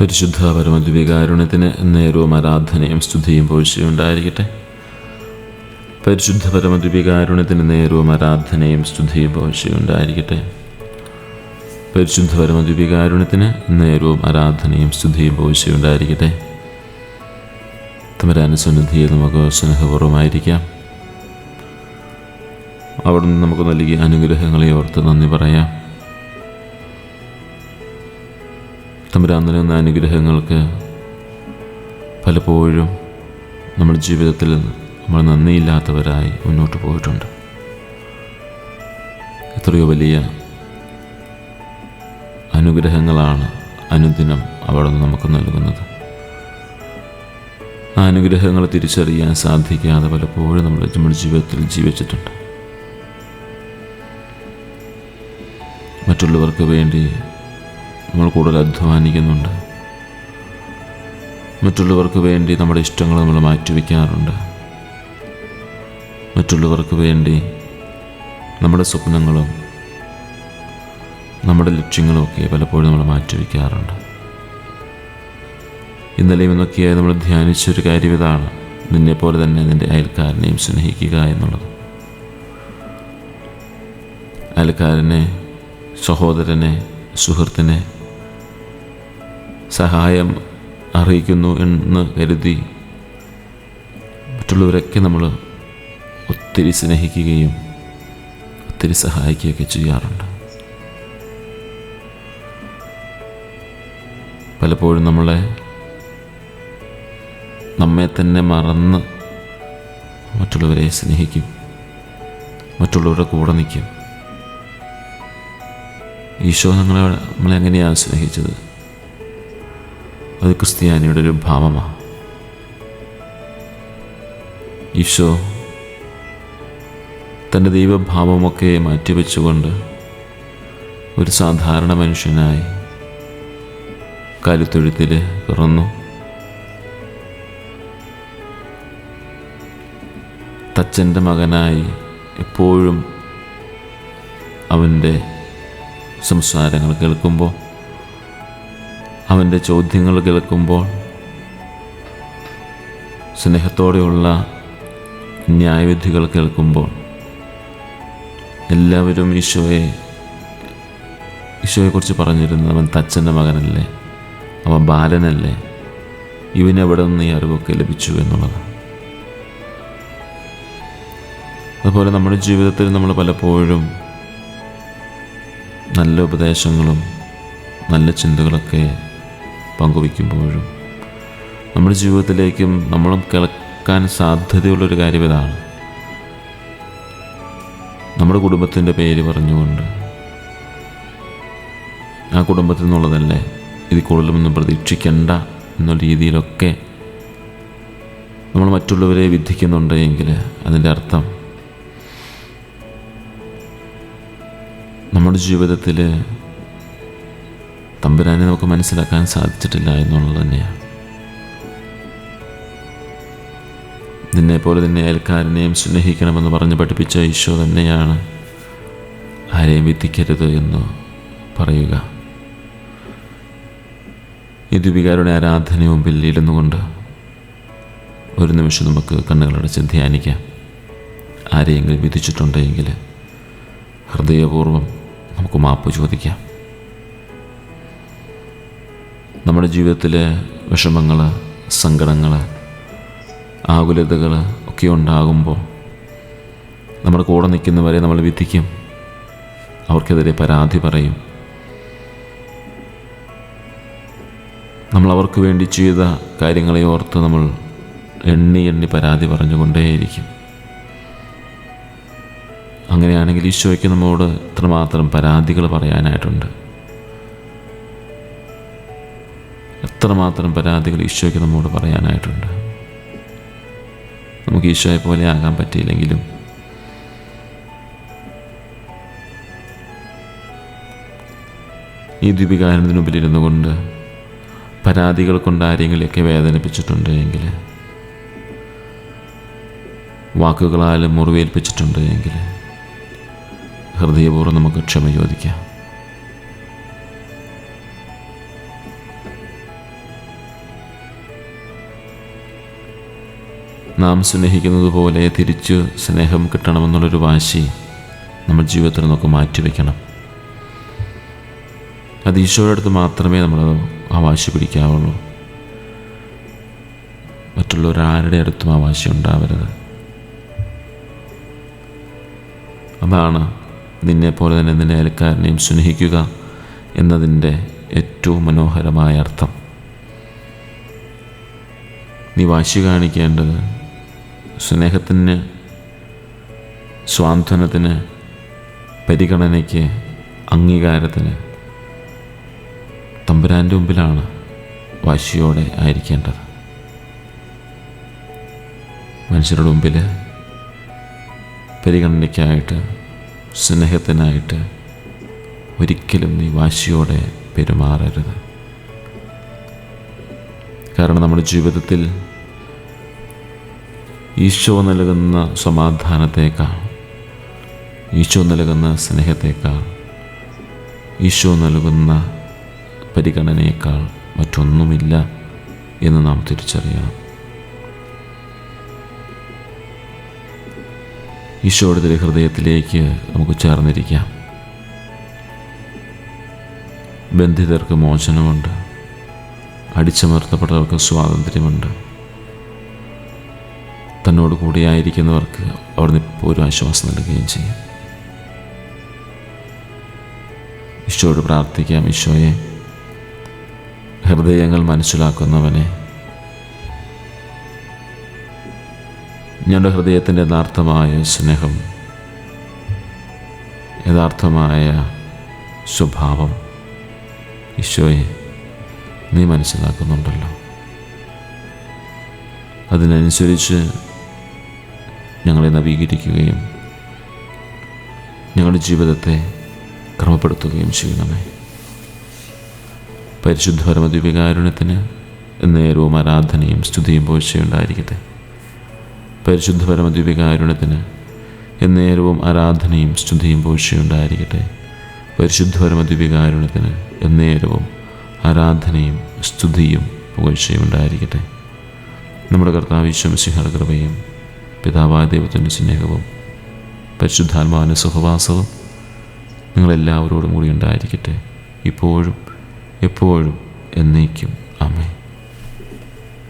പരിശുദ്ധ പരമദ്വികാരുണ്യത്തിന് നേരവും ആരാധനയും സ്തുതിയും പോഴ്ചയും ഉണ്ടായിരിക്കട്ടെ. പരിശുദ്ധ പരമദ്വികാരുണ്യത്തിന് നേരവും ആരാധനയും സ്തുതിയും പോഴ്ചയും ഉണ്ടായിരിക്കട്ടെ. പരിശുദ്ധ പരമദ്വികാരുണ്യത്തിന് നേരവും ആരാധനയും സ്തുതിയും പോഴ്ചയും ഉണ്ടായിരിക്കട്ടെ. തമരാനുസന്നിധിയിൽ നമുക്ക് സ്നേഹപൂർവമായിരിക്കാം. അവിടുന്ന് നമുക്ക് നൽകിയ അനുഗ്രഹങ്ങളെ ഓർത്ത് നന്ദി പറയാം. തമ്പുരാൻ നൽകുന്ന അനുഗ്രഹങ്ങൾക്ക് പലപ്പോഴും നമ്മുടെ ജീവിതത്തിൽ നമ്മൾ നന്ദിയില്ലാത്തവരായി മുന്നോട്ട് പോയിട്ടുണ്ട്. എത്രയോ വലിയ അനുഗ്രഹങ്ങളാണ് അനുദിനം അവിടെ നിന്ന് നമുക്ക് നൽകുന്നത്. ആ അനുഗ്രഹങ്ങൾ തിരിച്ചറിയാൻ സാധിക്കാതെ പലപ്പോഴും നമ്മൾ നമ്മുടെ ജീവിതത്തിൽ ജീവിച്ചിട്ടുണ്ട്. മറ്റുള്ളവർക്ക് വേണ്ടി നമ്മൾ കൂടുതൽ അധ്വാനിക്കുന്നുണ്ട്. മറ്റുള്ളവർക്ക് വേണ്ടി നമ്മുടെ ഇഷ്ടങ്ങൾ നമ്മൾ മാറ്റിവെക്കാറുണ്ട്. മറ്റുള്ളവർക്ക് വേണ്ടി നമ്മുടെ സ്വപ്നങ്ങളും നമ്മുടെ ലക്ഷ്യങ്ങളും ഒക്കെ പലപ്പോഴും നമ്മൾ മാറ്റിവെക്കാറുണ്ട്. ഇന്നലെയും എന്നൊക്കെയായി നമ്മൾ ധ്യാനിച്ചൊരു കാര്യം ഇതാണ്. നിന്നെപ്പോലെ തന്നെ നിന്റെ അയൽക്കാരനെയും സ്നേഹിക്കുക എന്നുള്ളത്. അയൽക്കാരനെ സഹോദരനെ സുഹൃത്തിനെ സഹായം അറിയിക്കുന്നു എന്ന് കരുതി മറ്റുള്ളവരൊക്കെ നമ്മൾ ഒത്തിരി സ്നേഹിക്കുകയും ഒത്തിരി സഹായിക്കുകയൊക്കെ ചെയ്യാറുണ്ട്. പലപ്പോഴും നമ്മളെ നമ്മെ തന്നെ മറന്ന് മറ്റുള്ളവരെ സ്നേഹിക്കും മറ്റുള്ളവരുടെ കൂടെ നിൽക്കും. ഈശോ നമ്മളെ നമ്മളെ എങ്ങനെയാണ് സ്നേഹിച്ചത്? അത് ക്രിസ്ത്യാനിയുടെ ഒരു ഭാവമാണ് ഈശോ തന്റെ ദൈവഭാവമൊക്കെ മാറ്റിവെച്ചുകൊണ്ട് ഒരു സാധാരണ മനുഷ്യനായി കാലിത്തൊഴുത്തിൽ പിറന്നു. തച്ചന്റെ മകനായി എപ്പോഴും അവന്റെ സംസാരങ്ങൾ കേൾക്കുമ്പോൾ അവന്റെ ചോദ്യങ്ങൾ കേൾക്കുമ്പോൾ സ്നേഹത്തോടെയുള്ള ന്യായവിധികൾ കേൾക്കുമ്പോൾ എല്ലാവരും ഈശോയെ ഈശോയെക്കുറിച്ച് പറഞ്ഞിരുന്നത് അവൻ തച്ചന്റെ മകനല്ലേ അവൻ ബാലനല്ലേ ഇവനെവിടെ നിന്ന് ഈ അറിവൊക്കെ ലഭിച്ചു എന്നുള്ളത് അതുപോലെ നമ്മുടെ ജീവിതത്തിൽ നമ്മൾ പലപ്പോഴും നല്ല ഉപദേശങ്ങളും നല്ല ചിന്തകളൊക്കെ പങ്കുവയ്ക്കുമ്പോഴും നമ്മുടെ ജീവിതത്തിലേക്കും നമ്മളും കേൾക്കാൻ സാധ്യതയുള്ളൊരു കാര്യം ഇതാണ്. നമ്മുടെ കുടുംബത്തിന്റെ പേര് പറഞ്ഞുകൊണ്ട് ആ കുടുംബത്തിൽ നിന്നുള്ളതല്ലേ ഇത് കൂടുതലൊന്നും പ്രതീക്ഷിക്കണ്ട എന്ന രീതിയിലൊക്കെ നമ്മൾ മറ്റുള്ളവരെ വിധിക്കുന്നുണ്ട് എങ്കിൽ അതിന്റെ അർത്ഥം നമ്മുടെ ജീവിതത്തിൽ തമ്പുരാനെ നമുക്ക് മനസ്സിലാക്കാൻ സാധിച്ചിട്ടില്ല എന്നുള്ളത് തന്നെയാണ്. നിന്നെപ്പോലെ തന്നെ അയൽക്കാരനെയും സ്നേഹിക്കണമെന്ന് പറഞ്ഞ് പഠിപ്പിച്ച ഈശോ തന്നെയാണ് ആരെയും വിധിക്കരുത് എന്ന് പറയുക. ഈ ദുപികാരുടെ ആരാധന മുമ്പിൽ ഇരുന്നു കൊണ്ട് ഒരു നിമിഷം നമുക്ക് കണ്ണുകളടച്ച് ധ്യാനിക്കാം. ആരെയെങ്കിലും വിധിച്ചിട്ടുണ്ടെങ്കിൽ ഹൃദയപൂർവം നമുക്ക് മാപ്പ് ചോദിക്കാം. നമ്മുടെ ജീവിതത്തിലെ വിഷമങ്ങൾ സങ്കടങ്ങൾ ആകുലതകൾ ഒക്കെ ഉണ്ടാകുമ്പോൾ നമ്മുടെ കൂടെ നിൽക്കുന്നവരെ നമ്മൾ വിധിക്കും. അവർക്കെതിരെ പരാതി പറയും. നമ്മൾ അവർക്ക് വേണ്ടി ചെയ്ത കാര്യങ്ങളെ ഓർത്ത് നമ്മൾ എണ്ണി എണ്ണി പരാതി പറഞ്ഞുകൊണ്ടേയിരിക്കും. അങ്ങനെയാണെങ്കിൽ ഈശോയ്ക്ക് നമ്മോട് ഇത്രമാത്രം പരാതികൾ പറയാനായിട്ടുണ്ട്. എത്രമാത്രം പരാതികൾ ഈശോയ്ക്ക് നമ്മോട് പറയാനായിട്ടുണ്ട്. നമുക്ക് ഈശോയെ പോലെ ആകാൻ പറ്റിയില്ലെങ്കിലും ഈ മുമ്പിൽ കൊണ്ട് പരാതികൾ കൊണ്ട് ആരെങ്കിലുമൊക്കെ വേദനിപ്പിച്ചിട്ടുണ്ട് എങ്കിൽ വാക്കുകളാലും മുറിവേൽപ്പിച്ചിട്ടുണ്ട് എങ്കിൽ ഹൃദയപൂർവം നമുക്ക് ക്ഷമ ചോദിക്കാം. നാം സ്നേഹിക്കുന്നത് പോലെ തിരിച്ച് സ്നേഹം കിട്ടണമെന്നുള്ളൊരു വാശി നമ്മൾ ജീവിതത്തിൽ നമുക്ക് മാറ്റിവെക്കണം. അത് ഈശോയുടെ അടുത്ത് മാത്രമേ നമ്മൾ ആ വാശി പിടിക്കാവുള്ളൂ. മറ്റുള്ളവരാരുടെ അടുത്തും ആ വാശി ഉണ്ടാവരുത്. അതാണ് നിന്നെ പോലെ തന്നെ നിന്നെ അയൽക്കാരനെയും സ്നേഹിക്കുക എന്നതിന്റെ ഏറ്റവും മനോഹരമായ അർത്ഥം. നീ വാശി കാണിക്കേണ്ടത് സ്നേഹത്തിന് സ്വാന്തനത്തിന് പരിഗണനയ്ക്ക് അംഗീകാരത്തിന് തമ്പുരാന്റെ മുമ്പിലാണ് വാശിയോടെ ആയിരിക്കേണ്ടത്. മനുഷ്യരുടെ മുമ്പിൽ പരിഗണനയ്ക്കായിട്ട് സ്നേഹത്തിനായിട്ട് ഒരിക്കലും നീ വാശിയോടെ പെരുമാറരുത്. കാരണം നമ്മുടെ ജീവിതത്തിൽ ഈശോ നൽകുന്ന സമാധാനത്തേക്കാൾ ഈശോ നൽകുന്ന സ്നേഹത്തേക്കാൾ ഈശോ നൽകുന്ന പരിഗണനയേക്കാൾ മറ്റൊന്നുമില്ല എന്ന് നാം തിരിച്ചറിയണം. ഈശോയുടെ തിരി ഹൃദയത്തിലേക്ക് നമുക്ക് ചേർന്നിരിക്കാം. ബന്ധിതർക്ക് മോചനമുണ്ട്. അടിച്ചമർത്തപ്പെട്ടവർക്ക് സ്വാതന്ത്ര്യമുണ്ട്. തന്നോട് കൂടിയായിരിക്കുന്നവർക്ക് അവിടുന്ന് ഒരു ആശ്വാസം നൽകുകയും ചെയ്യും. ഈശോയോട് പ്രാർത്ഥിക്കാം ഈശോയെ. ഹൃദയങ്ങൾ മനസ്സിലാക്കുന്നവനെ. ഞങ്ങളുടെ ഹൃദയത്തിന്റെ യഥാർത്ഥമായ സ്നേഹം യഥാർത്ഥമായ സ്വഭാവം ഈശോയെ നീ മനസ്സിലാക്കുന്നുണ്ടല്ലോ. അതിനനുസരിച്ച് ഞങ്ങളെ നവീകരിക്കുകയും ഞങ്ങളുടെ ജീവിതത്തെ ക്രമപ്പെടുത്തുകയും ചെയ്യണമേ. പരിശുദ്ധ പരമദ്വീപികാരുണ്യത്തിന് നേരവും ആരാധനയും സ്തുതിയും പോഴ്ചയുണ്ടായിരിക്കട്ടെ. പരിശുദ്ധ പരമദ്വീപികാരുണ്യത്തിന് എന്നേരവും ആരാധനയും സ്തുതിയും പോഴ്ചയുണ്ടായിരിക്കട്ടെ. പരിശുദ്ധ പരമദ്വീപികാരുണ്യത്തിന് എന്നേരവും ആരാധനയും സ്തുതിയും പുകഴ്ചയും ഉണ്ടായിരിക്കട്ടെ നമ്മുടെ കർത്താവ് ഈശ്വംസിഹയുടെ കൃപയും പിതാവായ ദൈവത്തിന്റെ സ്നേഹവും പരിശുദ്ധാത്മാവിന്റെ സുഖവാസവും നിങ്ങളെല്ലാവരോടും കൂടി ഉണ്ടായിരിക്കട്ടെ. ഇപ്പോഴും എപ്പോഴും എന്നേക്കും. അമേ